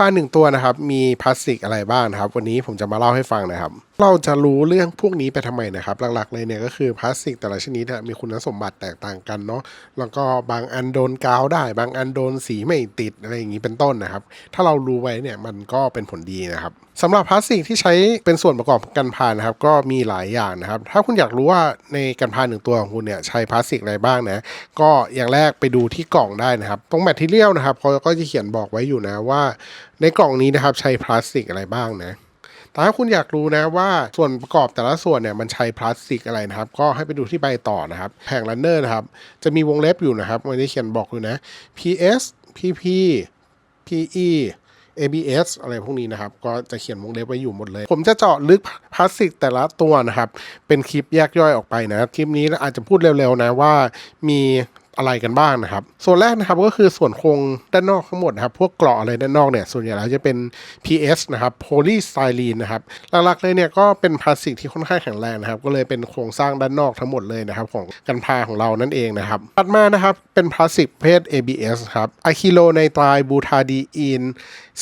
พาหนึ่งตัวนะครับ มีพลาสติกอะไรบ้างนะครับ วันนี้ผมจะมาเล่าให้ฟังนะครับ เราจะรู้เรื่องพวกนี้ไปทำไมนะครับ หลักๆเลยเนี่ยก็คือพลาสติกแต่ละชนิดเนี่ยมีคุณสมบัติแตกต่างกันเนาะแล้วก็บางอันโดนกาวได้ บางอันโดนสีไม่ติดอะไรอย่างนี้เป็นต้นนะครับ ถ้าเรารู้ไว้เนี่ยมันก็เป็นผลดีนะครับ สำหรับพลาสติกที่ใช้เป็นส่วนประกอบกันพานะครับ ก็มีหลายอย่างนะครับ ถ้าคุณอยากรู้ว่าในกันพาหนึ่งตัวของคุณเนี่ยใช้พลาสติกอะไรบ้างนะก็อย่างแรกไปดูที่กล่องได้นะครับ ตรงแมทเทียลนะครับเขาก็จะเขียนบอกไว้อยู่นะว่า ในกล่องนี้นะครับใช้พลาสติกอะไรบ้างนะแต่ถ้าคุณอยากรู้นะว่าส่วนประกอบแต่ละส่วนเนี่ยมันใช้พลาสติกอะไรนะครับ ก็ให้ไปดูที่ใบต่อนะครับแผงรันเนอร์นะครับ จะมีวงเล็บอยู่นะครับมันจะเขียนบอกอยู่นะ PS PP PE ABS อะไรพวกนี้นะครับ ก็จะเขียนวงเล็บไว้อยู่หมดเลย ผมจะเจาะลึกพลาสติกแต่ละตัวนะครับ เป็นคลิปแยกย่อยออกไปนะ คลิปนี้อาจจะพูดเร็วๆนะว่ามี อะไรกันบ้างนะครับ ส่วนแรกนะครับก็คือส่วนโครงด้านนอกทั้งหมดนะครับ พวกเกราะอะไรด้านนอกเนี่ยส่วนใหญ่แล้วจะเป็น PS นะครับโพลีสไตรีนนะครับ หลักๆเลยเนี่ยก็เป็นพลาสติกที่ค่อนข้างแข็งแรงนะครับ ก็เลยเป็นโครงสร้างด้านนอกทั้งหมดเลยนะครับของกันพาของเรานั่นเองนะครับ ถัดมานะครับเป็นพลาสติกประเพศ ABS ครับอะคิโลไนไตรบูทาดีอิน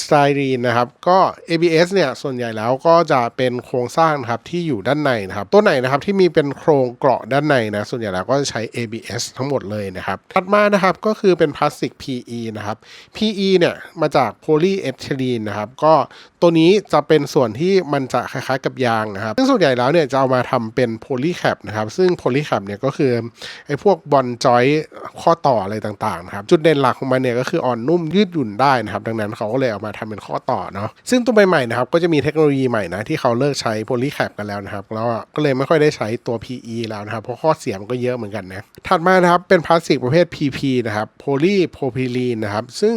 สไตรีนนะครับ ก็ ABS เนี่ยส่วนใหญ่แล้วก็จะเป็นโครงสร้างนะครับที่อยู่ด้านในนะครับ ตัวไหนนะครับที่มีเป็นโครงเกราะด้านในนะส่วนใหญ่แล้วก็จะใช้ ABS ทั้งหมดเลยนะครับถัดมานะครับก็คือเป็นพลาสติก PE นะครับ PE เนี่ยมาจากโพลีเอทิลีนนะครับก็ ตัวนี้จะเป็นส่วนที่มันจะคล้ายๆกับยางนะครับ ซึ่งส่วนใหญ่แล้วเนี่ยจะเอามาทำเป็นโพลีแคปนะครับ ซึ่งโพลีแคปเนี่ยก็คือไอ้พวกบอลจอยข้อต่ออะไรต่างๆนะครับ จุดเด่นหลักของมันเนี่ยก็คืออ่อนนุ่มยืดหยุ่นได้นะครับ ดังนั้นเขาก็เลยเอามาทำเป็นข้อต่อเนาะ ซึ่งตัวใหม่ๆนะครับก็จะมีเทคโนโลยีใหม่นะที่เขาเลิกใช้โพลีแคปกันแล้วนะครับแล้วก็เลยไม่ค่อยได้ใช้ตัว PE แล้วนะครับ เพราะข้อเสียมันก็เยอะเหมือนกันนะ ถัดมานะครับเป็นพลาสติกประเภท PP นะครับโพลีโพพิลีนนะครับซึ่ง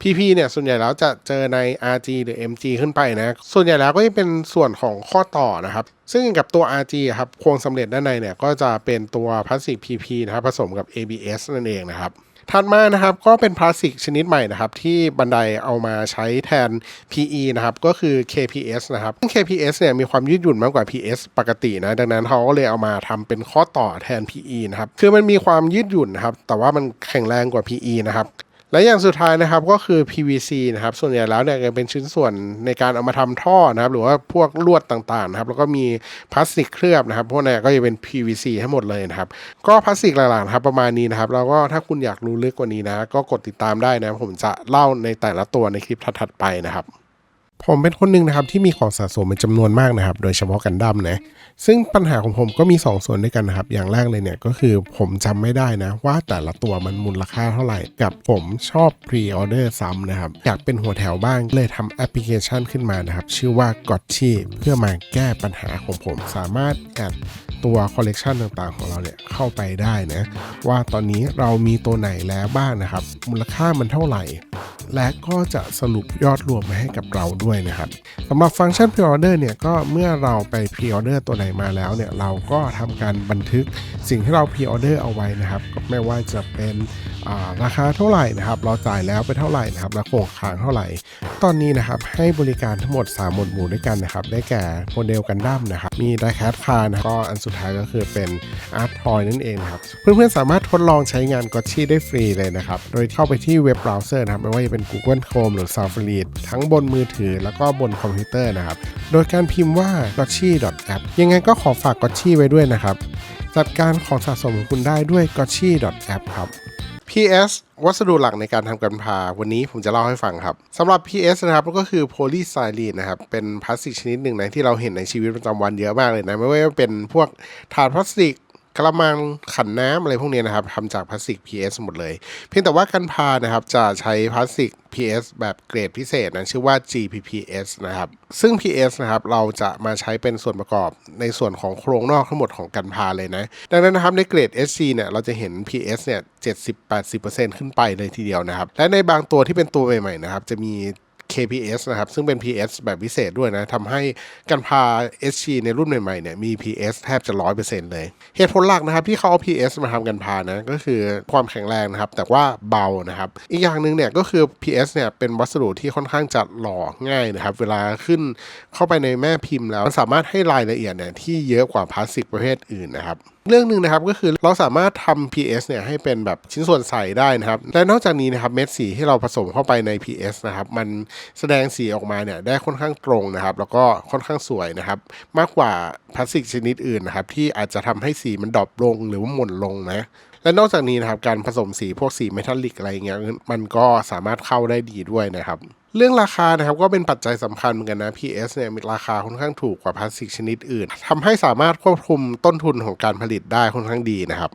PP เนี่ยส่วนใหญ่แล้วจะเจอใน RG หรือ MG ขึ้นไปนะ ส่วนใหญ่แล้วก็จะเป็นส่วนของข้อต่อนะครับ ซึ่งกับตัว RG ครับโครงสำเร็จด้านในเนี่ยก็จะเป็นตัวพลาสติก PP นะครับผสมกับ ABS นั่นเองนะครับถัดมานะครับก็เป็นพลาสติกชนิดใหม่นะครับที่บันไดเอามาใช้แทน PE นะครับก็คือ KPS นะครับ KPS เนี่ยมีความยืดหยุ่นมากกว่า PS ปกตินะดังนั้นเขาก็เลยเอามาทำเป็นข้อต่อแทน PE นะครับคือมันมีความยืดหยุ่นนะครับแต่ว่ามันแข็งแรงกว่า PE นะครับ และอย่างสุดท้ายนะครับก็คือ PVC นะครับส่วนใหญ่แล้วเนี่ยเป็นชิ้นส่วนในการเอามาทำท่อนะครับหรือว่าพวกลวดต่างๆนะครับแล้วก็มีพลาสติกเคลือบนะครับพวกนี้ก็จะเป็น PVC ทั้งหมดเลยนะครับก็พลาสติกหลักๆครับประมาณนี้นะครับแล้วก็ถ้าคุณอยากรู้ลึกกว่านี้นะ ก็กดติดตามได้นะผมจะเล่าในแต่ละตัวในคลิปถัดๆไปนะครับ ผมเป็นคนหนึ่งนะครับที่มีของสะสมเป็นจำนวนมากนะครับ โดยเฉพาะกันดั้มนะซึ่งปัญหาของผมก็มี 2 ส่วนด้วยกันนะครับ อย่างแรกเลยเนี่ยก็คือผมจำไม่ได้นะ ว่าแต่ละตัวมันมูลค่าเท่าไหร่ กับผมชอบพรีออเดอร์ซ้ำนะครับ อยากเป็นหัวแถวบ้างเลยทำแอปพลิเคชันขึ้นมานะครับ ชื่อว่า g o t c h i เพื่อมาแก้ปัญหาของผมสามารถแอดตัวคอลเลกชันต่างๆ ของเราเนี่ยเข้าไปได้นะว่าตอนนี้เรามีตัวไหนแล้วบ้างนะครับ มูลค่ามันเท่าไหร่ และก็จะสรุปยอดรวมมาให้กับเราด้วยนะครับสำหรับฟังก์ชัน Pre-order เนี่ยก็เมื่อเราไป Pre-order ตัวไหนมาแล้วเนี่ยเราก็ทำการบันทึกสิ่งที่เรา Pre-order เอาไว้นะครับไม่ว่าจะเป็นาราคาเท่าไหร่นะครับเราจ่ายแล้วไปเท่าไหร่นะครับและโครงค้างเท่าไหร่ ตอนนี้นะครับให้บริการทั้งหมด 3 หมวดหมู่ด้วยกันนะครับได้แก่โมเดลกันดั้มนะครับมีไดแคทคาร์นะก็อันสุดท้ายก็คือเป็นอาร์ตทอยนั่นเองนะครับเพื่อนๆสามารถทดลองใช้งานก o ชี่ได้ฟรีเลยนะครับโดยเข้าไปที่เว็บเบราว์เซอร์นะครับไม่ว่าจะเป็น Google Chrome หรือ Safari ทั้งบนมือถือแล้วก็บนคอมพิวเตอร์นะครับ โดยการพิมพ์ว่า g o t c h i app ยังไงก็ขอฝาก g o t c h i ไว้ด้วยนะครับ จัดการของสะสมของคุณได้ด้วย g o t c h i app ครับ PS วัสดุหลักในการทำกันพา วันนี้ผมจะเล่าให้ฟังครับสำหรับ PS นะครับก็คือโพลีไซลีนนะครับ เป็นพลาสติกชนิดหนึ่งนะที่เราเห็นในชีวิตประจำวันเยอะมากเลยนะ ไม่ว่าจะเป็นพวกถาดพลาสติกกระมังขันน้ำอะไรพวกนี้นะครับทำจากพลาสติก PS หมดเลย เพียงแต่ว่ากันพานะครับจะใช้พลาสติก PS แบบเกรดพิเศษนะชื่อว่า GPPS นะครับซึ่ง PS นะครับเราจะมาใช้เป็นส่วนประกอบในส่วนของโครงนอกทั้งหมดของกันพาเลยนะ ดังนั้นนะครับในเกรด SC เนี่ยเราจะเห็น PS เนี่ย70-80%ขึ้นไปเลยทีเดียวนะครับ และในบางตัวที่เป็นตัวใหม่ๆนะครับจะมี KPS นะครับ ซึ่งเป็น PS แบบพิเศษด้วยนะทำให้กันพา SG ในรุ่นใหม่ๆเนี่ยมี PS แทบจะ 100%เลย เหตุผลหลักนะครับที่เขาเอา PS มาทำกันพานะก็คือความแข็งแรงนะครับ แต่ว่าเบานะครับ อีกอย่างหนึ่งเนี่ยก็คือ PS เนี่ยเป็นวัสดุที่ค่อนข้างจะหล่อง่ายนะครับ เวลาขึ้นเข้าไปในแม่พิมพ์แล้วสามารถให้รายละเอียดเนี่ยที่เยอะกว่าพลาสติกประเภทอื่นนะครับ เรื่องหนึ่งนะครับก็คือเราสามารถทำ PS เนี่ยให้เป็นแบบชิ้นส่วนใสได้นะครับและนอกจากนี้นะครับเม็ดสีที่เราผสมเข้าไปใน PS นะครับมันแสดงสีออกมาเนี่ยได้ค่อนข้างตรงนะครับ แล้วก็ค่อนข้างสวยนะครับมากกว่าพลาสติกชนิดอื่นนะครับที่อาจจะทำให้สีมันดรอปลงหรือว่าหม่นลงนะและนอกจากนี้นะครับการผสมสีพวกสีเมทัลลิกอะไรเงี้ยมันก็สามารถเข้าได้ดีด้วยนะครับ เรื่องราคานะครับก็เป็นปัจจัยสำคัญเหมือนกันนะ PS เนี่ยมีราคาค่อนข้างถูกกว่าพลาสติกชนิดอื่นทำให้สามารถควบคุมต้นทุนของการผลิตได้ค่อนข้างดีนะครับ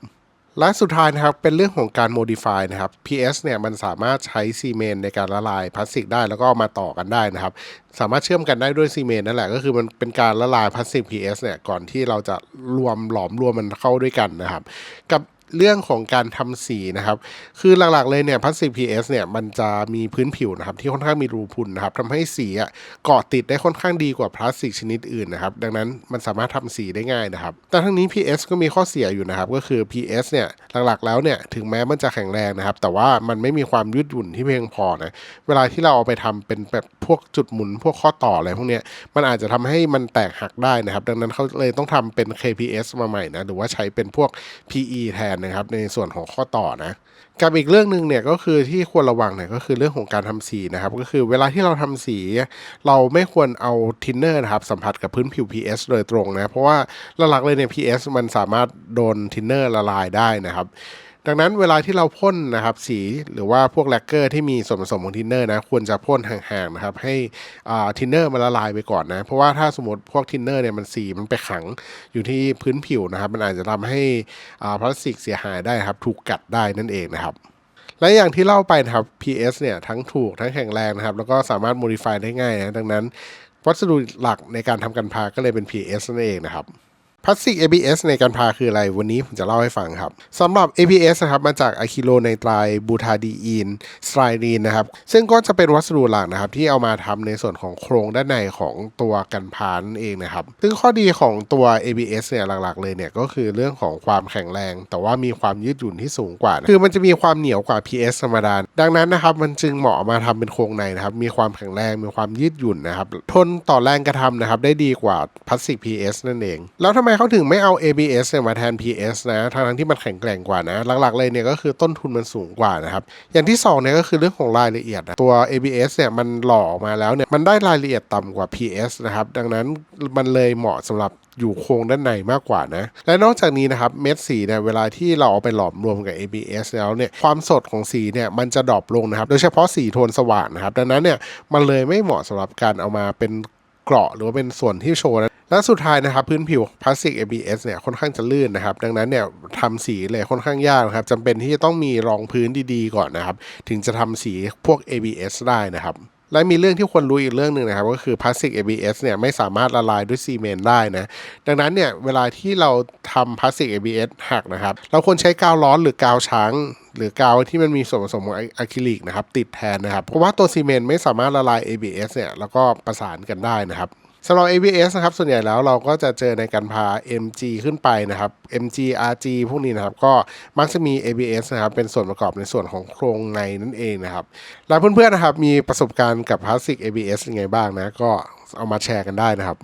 และสุดท้ายนะครับเป็นเรื่องของการ modify นะครับ PS เนี่ยมันสามารถใช้ซีเมนต์ในการละลายพลาสติกได้แล้วก็มาต่อกันได้นะครับ สามารถเชื่อมกันได้ด้วยซีเมนต์นั่นแหละก็คือมันเป็นการละลายพลาสติก PS เนี่ยก่อนที่เราจะรวมหลอมรวมมันเข้าด้วยกันนะครับ กับ เรื่องของการทำสีนะครับ คือหลักๆเลยเนี่ยพลาสติก PS เนี่ยมันจะมีพื้นผิวนะครับที่ค่อนข้างมีรูพุนนะครับทำให้สีอะเกาะติดได้ค่อนข้างดีกว่าพลาสติกชนิดอื่นนะครับ ดังนั้นมันสามารถทำสีได้ง่ายนะครับ แต่ทั้งนี้ PS ก็มีข้อเสียอยู่นะครับ ก็คือ PS เนี่ยหลักๆแล้วเนี่ยถึงแม้มันจะแข็งแรงนะครับ แต่ว่ามันไม่มีความยืดหยุ่นที่เพียงพอนะเวลาที่เราเอาไปทำเป็นแบบพวกจุดหมุนพวกข้อต่ออะไรพวกเนี้ยมันอาจจะทำให้มันแตกหักได้นะครับ ดังนั้นเขาเลยต้องทำเป็น KPS มาใหม่นะหรือว่าใช้เป็นพวก PE แทนนะครับในส่วนของข้อต่อนะกับอีกเรื่องหนึ่งเนี่ยก็คือที่ควรระวังเนี่ยก็คือเรื่องของการทำสีนะครับก็คือเวลาที่เราทำสี เราไม่ควรเอาทินเนอร์นะครับสัมผัสกับพื้นผิว PS โดยตรงนะเพราะว่าหลักๆเลยเนี่ย PS มันสามารถโดนทินเนอร์ละลายได้นะครับ ดังนั้นเวลาที่เราพ่นนะครับสีหรือว่าพวกแลกเกอร์ที่มีส่วนผสมของทินเนอร์นะควรจะพ่นห่างๆนะครับให้ทินเนอร์มันละลายไปก่อนนะเพราะว่าถ้าสมมติพวกทินเนอร์เนี่ยมันสีมันไปขังอยู่ที่พื้นผิวนะครับ มันอาจจะทำให้พลาสติกเสียหายได้ครับถูกกัดได้นั่นเองนะครับและอย่างที่เล่าไปนะครับ PS เนี่ยทั้งถูกทั้งแข็งแรงนะครับ แล้วก็สามารถ modify ได้ง่ายนะดังนั้น วัสดุหลักในการทำกันพาก็เลยเป็น PS นั่นเองนะครับ พลาสติก ABS ในการพาคืออะไร วันนี้ผมจะเล่าให้ฟังครับสำหรับ ABS นะครับมาจากอะคิโลไนไตรบูทาดีอีนสไตรีนนะครับซึ่งก็จะเป็นวัสดุหลักนะครับที่เอามาทำในส่วนของโครงด้านในของตัวกันพานั่นเองนะครับซึ่งข้อดีของตัว ABS เนี่ยหลักๆ เลยเนี่ยก็คือเรื่องของความแข็งแรง แต่ว่ามีความยืดหยุ่นที่สูงกว่านะคือมันจะมีความเหนียวกว่า PS ธรรมดาดังนั้นนะครับมันจึงเหมาะมาทำเป็นโครงในนะครับมีความแข็งแรงมีความยืดหยุ่นนะครับทนต่อแรงกระทำนะครับได้ดีกว่าพลาสติก PS นั่นเอง แล้วทำไมเขาถึงไม่เอา ABS เนี่ยมาแทน PS นะทั้งที่มันแข็งแกร่งกว่านะ หลักๆเลยเนี่ยก็คือต้นทุนมันสูงกว่านะครับ อย่างที่สองเนี่ยก็คือเรื่องของรายละเอียดนะตัว ABS เนี่ยมันหล่อมาแล้วเนี่ยมันได้รายละเอียดต่ำกว่า PS นะครับ ดังนั้นมันเลยเหมาะสำหรับอยู่โครงด้านในมากกว่านะ และนอกจากนี้นะครับเม็ดสีเนี่ยเวลาที่เราเอาไปหลอมรวมกับ ABS แล้วเนี่ยความสดของสีเนี่ยมันจะดรอปลงนะครับ โดยเฉพาะสีโทนสว่างนะครับ ดังนั้นเนี่ยมันเลยไม่เหมาะสำหรับการเอามาเป็นเกราะหรือว่าเป็นส่วนที่โชว์นะ และสุดท้ายนะครับพื้นผิวพลาสติก ABS เนี่ยค่อนข้างจะลื่นนะครับ ดังนั้นเนี่ยทำสีเลยค่อนข้างยากนะครับจำเป็นที่จะต้องมีรองพื้นดีๆ ก่อนนะครับ ถึงจะทำสีพวก ABS ได้นะครับและมีเรื่องที่ควรรู้อีกเรื่องหนึ่งนะครับ ก็คือพลาสติก ABS เนี่ยไม่สามารถละลายด้วยซีเมนต์ได้นะดังนั้นเนี่ยเวลาที่เราทำพลาสติก ABS หักนะครับ เราควรใช้กาวร้อนหรือกาวช้าง หรือกาวที่มันมีส่วนผสมของอะคริลิกนะครับติดแทนนะครับเพราะว่าตัวซีเมนต์ไม่สามารถละลาย ABS เนี่ยแล้วก็ประสานกันได้นะครับ สำหรับ ABS นะครับ ส่วนใหญ่แล้วเราก็จะเจอในการพา MG ขึ้นไปนะครับ MG RG พวกนี้นะครับ ก็มักจะมี ABS นะครับ เป็นส่วนประกอบในส่วนของโครงในนั่นเองนะครับ แล้วเพื่อนๆนะครับ มีประสบการณ์กับพลาสติก ABS ยังไงบ้างนะ ก็เอามาแชร์กันได้นะครับ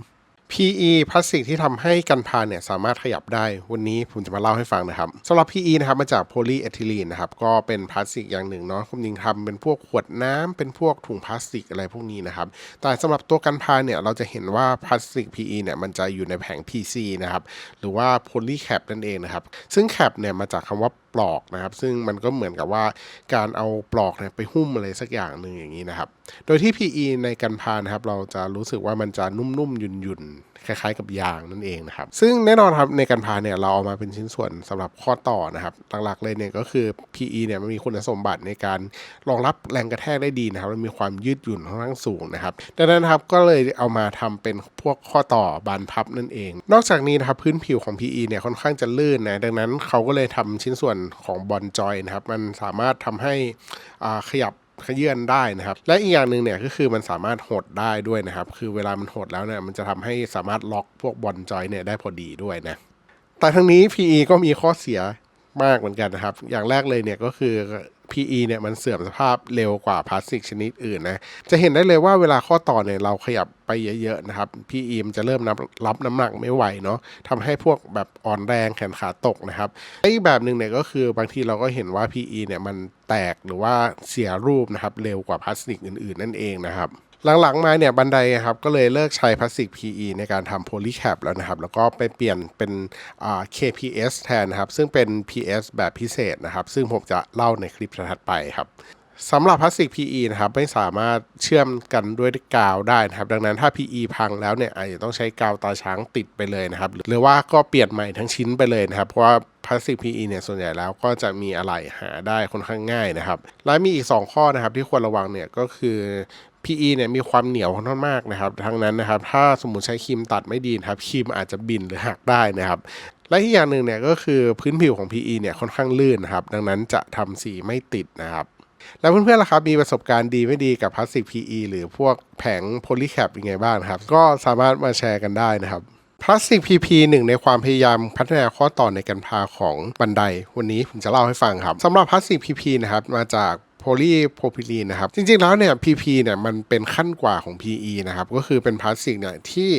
PE พลาสติกที่ทำให้กันพาเนี่ยสามารถขยับได้ วันนี้ผมจะมาเล่าให้ฟังนะครับสำหรับ PE นะครับมาจากโพลีเอทิลีนนะครับก็เป็นพลาสติกอย่างหนึ่งเนาะคุณยิงทำเป็นพวกขวดน้ำเป็นพวกถุงพลาสติกอะไรพวกนี้นะครับแต่สำหรับตัวกันพาเนี่ยเราจะเห็นว่าพลาสติก PE เนี่ยมันจะอยู่ในแผง PC นะครับหรือว่าโพลีแคปนั่นเองนะครับซึ่งแคปเนี่ยมาจากคำว่าปลอกนะครับ ซึ่งมันก็เหมือนกับว่าการเอาปลอกเนี่ยไปหุ้มอะไรสักอย่างหนึ่งอย่างนี้นะครับ โดยที่ PE ในกันพานะครับ เราจะรู้สึกว่ามันจะนุ่มๆหยุ่นๆ คล้ายๆกับยางนั่นเองนะครับ ซึ่งแน่นอนครับในกันพาเนี่ยเราเอามาเป็นชิ้นส่วนสำหรับข้อต่อนะครับ หลักๆเลยเนี่ยก็คือ PE เนี่ยมันมีคุณสมบัติในการรองรับแรงกระแทกได้ดีนะครับมันมีความยืดหยุ่นค่อนข้างสูงนะครับดังนั้นครับก็เลยเอามาทำเป็นพวกข้อต่อบานพับนั่นเอง นอกจากนี้นะครับพื้นผิวของ PE เนี่ยค่อนข้างจะลื่นนะดังนั้นเขาก็เลยทำชิ้นส่วนของบอลจอยนะครับมันสามารถทำให้อาขยับ ขยื่นได้นะครับ และอีกอย่างหนึ่งเนี่ยก็คือมันสามารถหดได้ด้วยนะครับ คือเวลามันหดแล้วเนี่ยมันจะทำให้สามารถล็อกพวกบอลจอยเนี่ยได้พอดีด้วยนะแต่ทั้งนี้ PE ก็มีข้อเสียมากเหมือนกันนะครับ อย่างแรกเลยเนี่ยก็คือ PE เนี่ยมันเสื่อมสภาพเร็วกว่าพลาสติกชนิดอื่นนะ จะเห็นได้เลยว่าเวลาข้อต่อเนี่ยเราขยับไปเยอะๆนะครับ PE มันจะเริ่มนับรับน้ำหนักไม่ไหวเนาะทำให้พวกแบบอ่อนแรงแขนขาตกนะครับอีกแบบหนึ่งเนี่ยก็คือบางทีเราก็เห็นว่า PE เนี่ยมันแตกหรือว่าเสียรูปนะครับเร็วกว่าพลาสติกอื่นๆ นั่นเองนะครับ หลังๆมาเนี่ยบันไดครับก็เลยเลิกใช้พลาสติก PE ในการทำโพลีแคปแล้วนะครับ แล้วก็ไปเปลี่ยนเป็นอ่า KPS แทนนะครับ ซึ่งเป็น PS แบบพิเศษนะครับ ซึ่งผมจะเล่าในคลิปถัดไปครับสำหรับพลาสติก PE นะครับไม่สามารถเชื่อมกันด้วยกาวได้นะครับ ดังนั้นถ้า PE พังแล้วเนี่ยอาจจะต้องใช้กาวตาช้างติดไปเลยนะครับ หรือว่าก็เปลี่ยนใหม่ทั้งชิ้นไปเลยนะครับ เพราะว่าพลาสติก PE เนี่ยส่วนใหญ่แล้วก็จะมีอะไหล่หาได้ค่อนข้างง่ายนะครับ และมีอีก 2 ข้อนะครับที่ควรระวังเนี่ยก็คือ PE เนี่ยมีความเหนียวค่อนข้างมากนะครับ ทั้งนั้นนะครับ ถ้าสมมติใช้ครีมตัดไม่ดีนะครับครีมอาจจะบินหรือหักได้นะครับและอีกอย่างหนึ่งเนี่ยก็คือพื้นผิวของ PE เนี่ยค่อนข้างลื่นนะครับ ดังนั้นจะทำสีไม่ติดนะครับ แล้วเพื่อนๆล่ะครับมีประสบการณ์ดีไม่ดีกับพลาสติก PE หรือพวกแผงโพลีแคปยังไงบ้างครับ ก็สามารถมาแชร์กันได้นะครับพลาสติก PP หนึ่งในความพยายามพัฒนาข้อต่อในการพาของบันได วันนี้ผมจะเล่าให้ฟังครับสำหรับพลาสติก PP นะครับมาจาก โพลีโพรพิลีนนะครับ จริงๆแล้วเนี่ย PP เนี่ยมันเป็นขั้นกว่าของ PE นะครับ ก็คือเป็นพลาสติกเนี่ยที่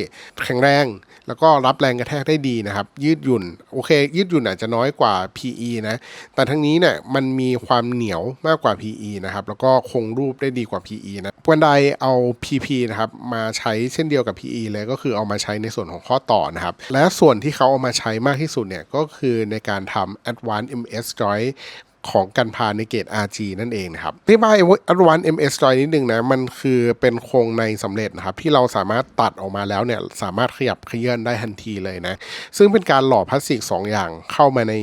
แข็งแรง แล้วก็รับแรงกระแทกได้ดีนะครับ ยืดหยุ่น โอเค ยืดหยุ่นอาจจะน้อยกว่า PE นะ แต่ทั้งนี้เนี่ยมันมีความเหนียวมากกว่า PE นะครับ แล้วก็คงรูปได้ดีกว่า PE นะวันใดเอา PP นะครับมาใช้เช่นเดียวกับ PE เลยก็คือเอามาใช้ในส่วนของข้อต่อนะครับ และส่วนที่เขาเอามาใช้มากที่สุดเนี่ยก็คือในการทำ Advanced MS Joint ของกันพาในเกรด RG นั่นเองนะครับที่บาย Advanced MS Joy นิดนึงนะ มันคือเป็นโครงในสำเร็จนะครับ ที่เราสามารถตัดออกมาแล้วเนี่ย สามารถขยับเขยื่อนได้ทันทีเลยนะ ซึ่งเป็นการหล่อพลาสติก 2 อย่างเข้ามาใน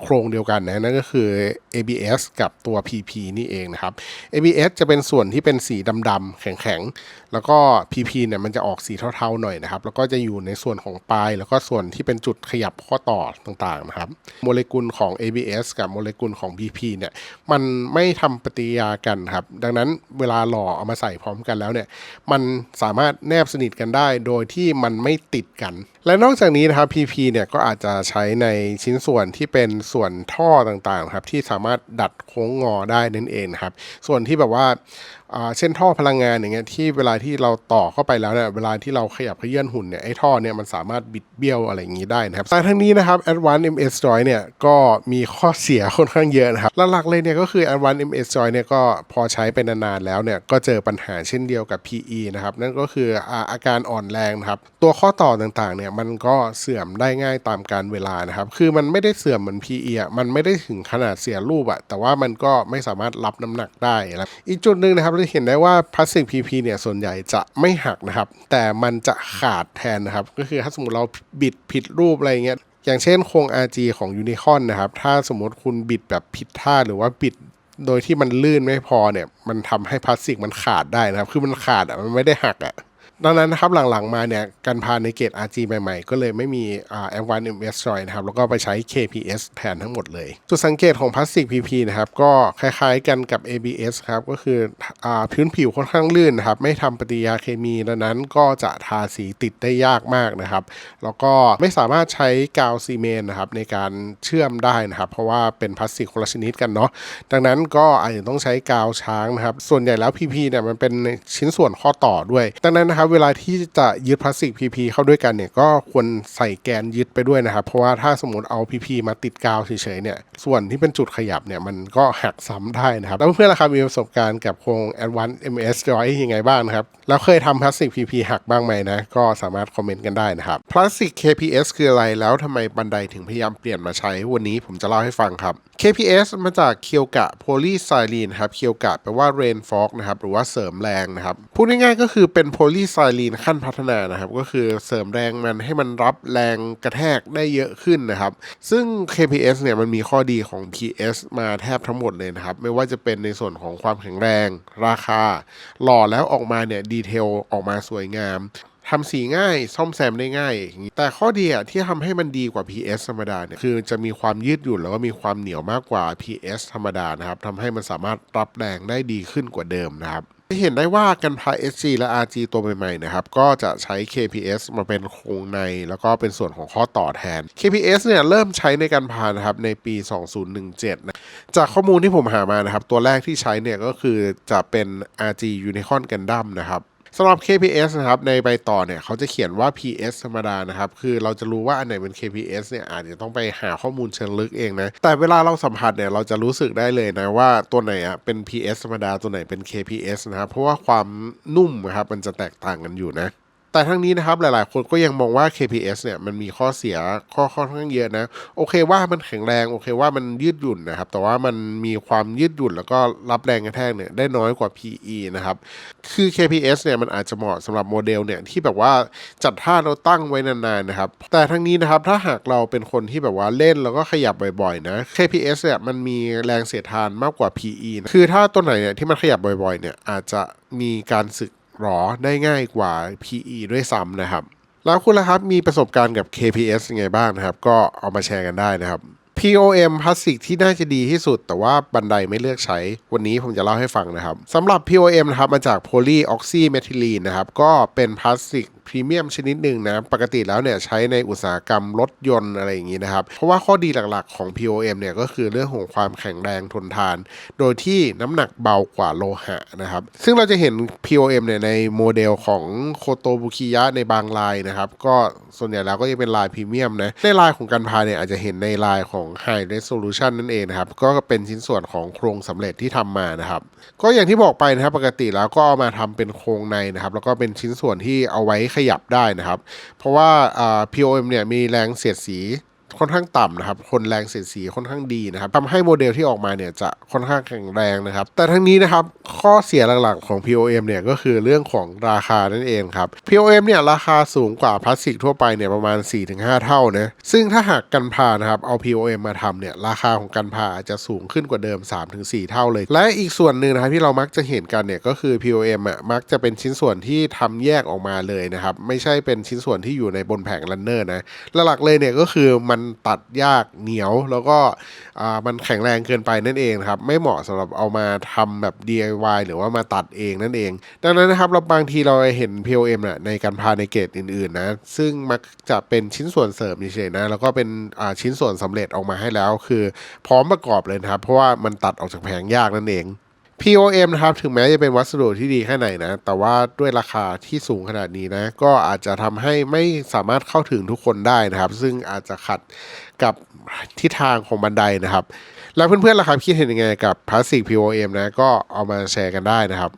โครงเดียวกันนะนั่นก็คือ ABS กับตัว PP นี่เองนะครับ ABS จะเป็นส่วนที่เป็นสีดำๆแข็งๆ แล้วก็ PP เนี่ยมันจะออกสีเทาๆหน่อยนะครับ แล้วก็จะอยู่ในส่วนของปลาย แล้วก็ส่วนที่เป็นจุดขยับข้อต่อต่างๆนะครับ โมเลกุลของ ABS กับโมเลกุลของ PP เนี่ยมันไม่ทำปฏิกิริยากันครับ ดังนั้นเวลาหล่อเอามาใส่พร้อมกันแล้วเนี่ยมันสามารถแนบสนิทกันได้โดยที่มันไม่ติดกัน และนอกจากนี้นะครับ PP เนี่ยก็อาจจะใช้ในชิ้นส่วนที่เป็นส่วนท่อต่างๆครับที่สามารถดัดโค้งงอได้นั่นเองครับ ส่วนที่แบบว่า เช่นท่อพลังงานอย่างเงี้ยที่เวลาที่เราต่อเข้าไปแล้วเนี่ยเวลาที่เราขยับเขยื่อนหุ่นเนี่ยไอ้ท่อเนี่ยมันสามารถบิดเบี้ยวอะไรอย่างงี้ได้นะครับแต่ทั้งนี้นะครับ Advanced MS Joy เนี่ยก็มีข้อเสียค่อนข้างเยอะนะครับหลักๆเลยเนี่ยก็คือ Advanced MS Joy เนี่ยก็พอใช้ไปนานๆแล้วเนี่ยก็เจอปัญหาเช่นเดียวกับ PE นะครับนั่นก็คืออาอาการอ่อนแรงนะครับตัวข้อต่อต่างๆเนี่ยมันก็เสื่อมได้ง่ายตามการเวลานะครับคือมันไม่ได้เสื่อมเหมือน PE อะมันไม่ได้ถึงขนาดเสียรูปอะแต่ว่ามันก็ไม่สามารถรับน้ำหนักได้นะอีกจุดหนึ่งนะครับเราจะเห็นได้ว่าพลาสติก PP เนี่ยส่วนใหญ่จะไม่หักนะครับ แต่มันจะขาดแทนนะครับ ก็คือถ้าสมมติเราบิดผิดรูปอะไรเงี้ยอย่างเช่นโครง RG ของยูนิคอนนะครับ ถ้าสมมติคุณบิดแบบผิดท่าหรือว่าบิดโดยที่มันลื่นไม่พอเนี่ย มันทำให้พลาสติกมันขาดได้นะครับ คือมันขาดอะมันไม่ได้หักอะ ดังนั้นนะครับหลังๆมาเนี่ยการพาในเกรด RG ใหม่ๆ ก็เลยไม่มีอ่า M1 MS Joy นะครับ แล้วก็ไปใช้ KPS แทนทั้งหมดเลย จุดสังเกตของพลาสติก PP นะครับ ก็คล้ายๆกันกับ ABS ครับ ก็คืออ่าพื้นผิวค่อนข้างลื่นนะครับ ไม่ทำปฏิกิริยาเคมีดังนั้นก็จะทาสีติดได้ยากมากนะครับ แล้วก็ไม่สามารถใช้กาวซีเมนต์นะครับในการเชื่อมได้นะครับ เพราะว่าเป็นพลาสติกคนละชนิดกันเนาะดังนั้นก็อาจจะต้องใช้กาวช้างนะครับส่วนใหญ่แล้ว PP เนี่ยมันเป็นชิ้นส่วนข้อต่อด้วย ดังนั้นนะครับเวลาที่จะยึดพลาสติก PP เข้าด้วยกันเนี่ยก็ควรใส่แกนยึดไปด้วยนะครับ เพราะว่าถ้าสมมติเอา PP มาติดกาวเฉยๆเนี่ยส่วนที่เป็นจุดขยับเนี่ยมันก็หักซ้ำได้นะครับ แล้วเพื่อนๆล่ะครับมีประสบการณ์กับโครง Advanced MS Joy ยังไงบ้างครับ แล้วเคยทำพลาสติก PP หักบ้างไหมนะ ก็สามารถคอมเมนต์กันได้นะครับพลาสติก KPS คืออะไรแล้วทำไมบันไดถึงพยายามเปลี่ยนมาใช้วันนี้ผมจะเล่าให้ฟังครับ KPS มาจากเคียวกะโพลีไซลีนครับเคียวกะแปลว่า rain fog นะครับหรือว่าเสริมแรงนะครับพูดง่ายๆก็คือเป็นโพลีไซลีนขั้นพัฒนานะครับ ก็คือเสริมแรงมันให้มันรับแรงกระแทกได้เยอะขึ้นนะครับ ซึ่ง KPS เนี่ยมันมีข้อดีของ PS มาแทบทั้งหมดเลยนะครับ ไม่ว่าจะเป็นในส่วนของความแข็งแรง ราคา หล่อแล้วออกมาเนี่ยดีเทลออกมาสวยงามทำสีง่ายซ่อมแซมได้ง่ายอย่างนี้แต่ข้อดีอะที่ทำให้มันดีกว่า PS ธรรมดาเนี่ยคือจะมีความยืดหยุ่นแล้วก็มีความเหนียวมากกว่า PS ธรรมดานะครับทำให้มันสามารถรับแรงได้ดีขึ้นกว่าเดิมนะครับ จะเห็นได้ว่ากันพา SG และ RG ตัวใหม่ๆนะครับก็จะใช้ KPS มาเป็นโครงใน แล้วก็เป็นส่วนของข้อต่อแทน KPS เนี่ยเริ่มใช้ในการพานะครับในปี 2017นะจากข้อมูลที่ผมหามานะครับ ตัวแรกที่ใช้เนี่ยก็คือจะเป็น RG Unicorn Gundam นะครับ สำหรับ KPS นะครับในใบต่อเนี่ยเขาจะเขียนว่า PS ธรรมดานะครับคือเราจะรู้ว่าอันไหนเป็น KPS เนี่ยอาจจะต้องไปหาข้อมูลเชิงลึกเองนะแต่เวลาเราสัมผัสเนี่ยเราจะรู้สึกได้เลยนะว่าตัวไหนอะเป็น PS ธรรมดาตัวไหนเป็น KPS นะครับเพราะว่าความนุ่มนะครับมันจะแตกต่างกันอยู่นะ แต่ทั้งนี้นะครับหลายๆ คนก็ยังมองว่า KPS เนี่ยมันมีข้อเสียข้อค่อนข้างเยอะนะ โอเคว่ามันแข็งแรง โอเคว่ามันยืดหยุ่นนะครับ แต่ว่ามันมีความยืดหยุ่นแล้วก็รับแรงกระแทกเนี่ยได้น้อยกว่า PE นะครับ คือ KPS เนี่ยมันอาจจะเหมาะสำหรับโมเดลเนี่ยที่แบบว่าจัดท่าเราตั้งไว้นานๆนะครับ แต่ทั้งนี้นะครับถ้าหากเราเป็นคนที่แบบว่าเล่นแล้วก็ขยับบ่อยๆนะ KPS เนี่ยมันมีแรงเสียดทานมากกว่า PE นะคือถ้าตัวไหนเนี่ยที่มันขยับบ่อยๆเนี่ยอาจจะมีการสึก หรอได้ง่ายกว่า PE ด้วยซ้ำนะครับ แล้วคุณล่ะครับมีประสบการณ์กับ KPS ยังไงบ้างนะครับ ก็เอามาแชร์กันได้นะครับ POM พลาสติกที่น่าจะดีที่สุด แต่ว่าบันไดไม่เลือกใช้ วันนี้ผมจะเล่าให้ฟังนะครับสำหรับ POM นะครับมาจากโพลีออกซิเมทิลีนนะครับ ก็เป็นพลาสติก พรีเมียมชนิดหนึ่งนะปกติแล้วเนี่ยใช้ในอุตสาหกรรมรถยนต์อะไรอย่างนี้นะครับ เพราะว่าข้อดีหลักๆของ POM เนี่ยก็คือเรื่องของความแข็งแรงทนทาน โดยที่น้ำหนักเบากว่าโลหะนะครับ ซึ่งเราจะเห็น POM เนี่ยในโมเดลของโคโตบุคิยะในบางลายนะครับ ก็ส่วนใหญ่แล้วก็จะเป็นลายพรีเมียมนะในลายของการพาเนี่ยอาจจะเห็นในลายของ High Resolution นั่นเองนะครับ ก็เป็นชิ้นส่วนของโครงสำเร็จที่ทำมานะครับ ก็อย่างที่บอกไปนะครับปกติแล้วก็เอามาทำเป็นโครงในนะครับ แล้วก็เป็นชิ้นส่วนที่เอาไว้ขยับได้นะครับ เพราะว่าอ่า POM เนี่ยมีแรงเสียดสี ค่อนข้างต่ำนะครับ คนแรงเสียดสีค่อนข้างดีนะครับทำให้โมเดลที่ออกมาเนี่ยจะค่อนข้างแข็งแรงนะครับ แต่ทั้งนี้นะครับข้อเสียหลักๆของ POM เนี่ยก็คือเรื่องของราคานั่นเองครับ POM เนี่ยราคาสูงกว่าพลาสติกทั่วไปเนี่ยประมาณ 4-5 เท่านะซึ่งถ้าหากกันพานะครับเอา POM มาทำเนี่ยราคาของกันพาอาจจะสูงขึ้นกว่าเดิม 3-4 เท่าเลย และอีกส่วนหนึ่งนะครับที่เรามักจะเห็นกันเนี่ยก็คือ POM อะมักจะเป็นชิ้นส่วนที่ทำแยกออกมาเลยนะครับไม่ใช่เป็นชิ้นส่วนที่อยู่ในบนแผงรันเนอร์นะหลักๆเลยเนี่ยก็คือมันตัดยากเหนียว แล้วก็มันแข็งแรงเกินไปนั่นเองครับ ไม่เหมาะสำหรับเอามาทำแบบ DIY หรือว่ามาตัดเองนั่นเอง ดังนั้นนะครับเราบางทีเราเห็น POM นะในการพาในเกรดอื่นๆนะซึ่งมักจะเป็นชิ้นส่วนเสริมเฉยๆนะแล้วก็เป็นชิ้นส่วนสำเร็จออกมาให้แล้ว คือพร้อมประกอบเลยนะครับ เพราะว่ามันตัดออกจากแผงยากนั่นเอง POM นะครับถึงแม้จะเป็นวัสดุที่ดีแค่ไหนนะ แต่ว่าด้วยราคาที่สูงขนาดนี้นะ ก็อาจจะทำให้ไม่สามารถเข้าถึงทุกคนได้นะครับ ซึ่งอาจจะขัดกับทิศทางของบันไดนะครับ แล้วเพื่อนๆล่ะครับคิดเห็นยังไงกับพลาสติก POM นะ ก็เอามาแชร์กันได้นะครับ